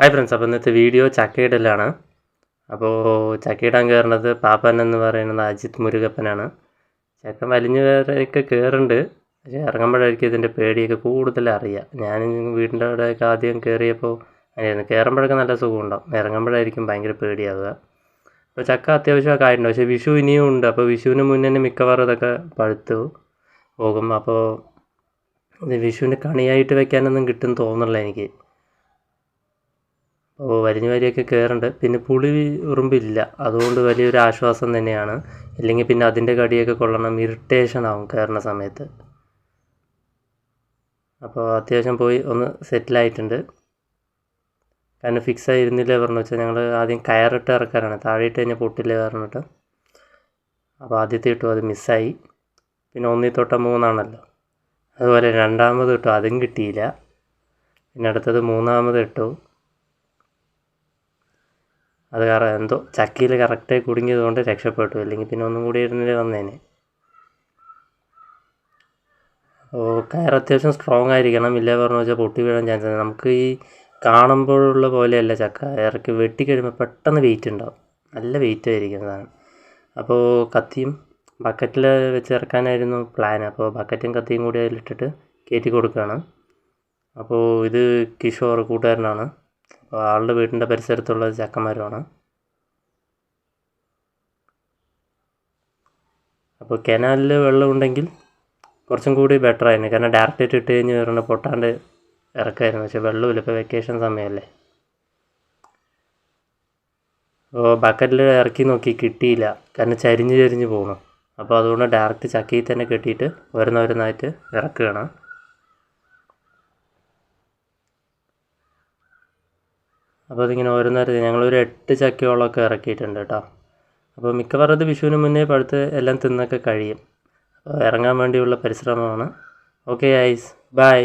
Hi friends അപ്പോൾ ഇന്നത്തെ video ചക്കയിടലാണ്. അപ്പോൾ ചക്കയിടാൻ കയറുന്നത് പാപ്പൻ എന്ന് പറയുന്നത് അജിത് മുരുകപ്പനാണ്. ചക്ക വലിഞ്ഞു വേറെയൊക്കെ കയറുന്നുണ്ട്. പക്ഷേ ഇറങ്ങുമ്പോഴായിരിക്കും ഇതിന്റെ പേടിയൊക്കെ കൂടുതൽ അറിയുക ഞാൻ വീടിന്റെ അവിടെയൊക്കെ ആദ്യം കയറിയപ്പോൾ അങ്ങനെയായിരുന്നു. കയറുമ്പോഴൊക്കെ നല്ല സുഖമുണ്ടാവും. ഇറങ്ങുമ്പോഴായിരിക്കും ഭയങ്കര പേടിയാവുക. അപ്പോൾ ചക്ക അത്യാവശ്യമൊക്കെ ആയിട്ടുണ്ട്. പക്ഷേ വിഷു ഇനിയും ഉണ്ട്. അപ്പോൾ വിഷുവിന് മുന്നേ മിക്കവാറും ഇതൊക്കെ പഴുത്തു പോകും. അപ്പോൾ വിഷുവിന് കണിയായിട്ട് വെക്കാനൊന്നും കിട്ടും തോന്നുന്നില്ല എനിക്ക്. വലിഞ്ഞു വരിയൊക്കെ കയറുന്നുണ്ട് പിന്നെ പുളി ഉറുമ്പില്ല. അതുകൊണ്ട് വലിയൊരു ആശ്വാസം തന്നെയാണ്. ഇല്ലെങ്കിൽ പിന്നെ അതിന്റെ കടിയൊക്കെ കൊള്ളണം. ഇറിറ്റേഷൻ ആവും കയറുന്ന സമയത്ത്. അപ്പോൾ അത്യാവശ്യം പോയി ഒന്ന് സെറ്റിലായിട്ടുണ്ട് കാരണം ഫിക്സ് ആയിരുന്നില്ല പറഞ്ഞു വെച്ചാൽ ഞങ്ങൾ ആദ്യം കയറിട്ട് ഇറക്കാനാണ്. താഴെയിട്ട് കഴിഞ്ഞാൽ പൊട്ടില്ല പറഞ്ഞിട്ട് അപ്പോൾ ആദ്യത്തെ ഇട്ടു. അത് മിസ്സായി പിന്നെ ഒന്നി തൊട്ട മൂന്നാണല്ലോ. അതുപോലെ രണ്ടാമത് ഇട്ടു. അതും കിട്ടിയില്ല. പിന്നെ അടുത്തത് മൂന്നാമത് ഇട്ടു. അത് കാരണം എന്തോ ചക്കിയിൽ കറക്റ്റായി കുടുങ്ങിയത് കൊണ്ട് രക്ഷപ്പെട്ടു. അല്ലെങ്കിൽ പിന്നെ ഒന്നും കൂടി ഇരുന്നിട്ട് വന്നേനെ. അപ്പോൾ കയർ അത്യാവശ്യം സ്ട്രോങ് ആയിരിക്കണം. ഇല്ല പറഞ്ഞു വെച്ചാൽ പൊട്ടി വീഴാൻ ചാൻസ് ഉണ്ട്. നമുക്ക് ഈ കാണുമ്പോഴുള്ള പോലെയല്ല ചക്ക. ഇറക്കി വെട്ടിക്കഴിയുമ്പോൾ പെട്ടെന്ന് വെയിറ്റ് ഉണ്ടാവും. നല്ല വെയിറ്റ് ആയിരിക്കും സാധനം. അപ്പോൾ കത്തിയും ബക്കറ്റിൽ വെച്ച് ഇറക്കാനായിരുന്നു പ്ലാൻ അപ്പോൾ ബക്കറ്റും കത്തിയും കൂടി അതിലിട്ടിട്ട് കയറ്റി കൊടുക്കുകയാണ്. അപ്പോൾ ഇത് കിഷോർ കൂട്ടുകാരനാണ്. ആളുടെ വീടിന്റെ പരിസരത്തുള്ള ചക്കമരമാണ് അപ്പോൾ കനാലിൽ വെള്ളമുണ്ടെങ്കിൽ കുറച്ചും കൂടി ബെറ്റർ ആയിരുന്നു. കാരണം ഡയറക്റ്റ് ആയിട്ട് ഇട്ട് കഴിഞ്ഞ് പറഞ്ഞാൽ പൊട്ടാണ്ട് ഇറക്കായിരുന്നു പക്ഷേ വെള്ളമില്ല. ഇപ്പോൾ വെക്കേഷൻ സമയമല്ലേ. അപ്പോൾ ബക്കറ്റിൽ ഇറക്കി നോക്കി. കിട്ടിയില്ല. കാരണം ചരിഞ്ഞ് ചരിഞ്ഞ് പോകണം അപ്പോൾ അതുകൊണ്ട് ഡയറക്റ്റ് ചക്കയിൽ തന്നെ കെട്ടിയിട്ട് ഓരോന്നോരോന്നായിട്ട് ഇറക്കുകയാണ്. അപ്പോൾ അതിങ്ങനെ ഓരോന്നേരം ഞങ്ങളൊരു എട്ട് ചക്കയോളമൊക്കെ ഇറക്കിയിട്ടുണ്ട് കേട്ടോ. അപ്പോൾ മിക്കവാറും അത് വിഷുവിന് മുന്നേ പഴുത്ത് എല്ലാം തിന്നൊക്കെ കഴിയും. അപ്പോൾ ഇറങ്ങാൻ വേണ്ടിയുള്ള പരിശ്രമമാണ്. Okay ice by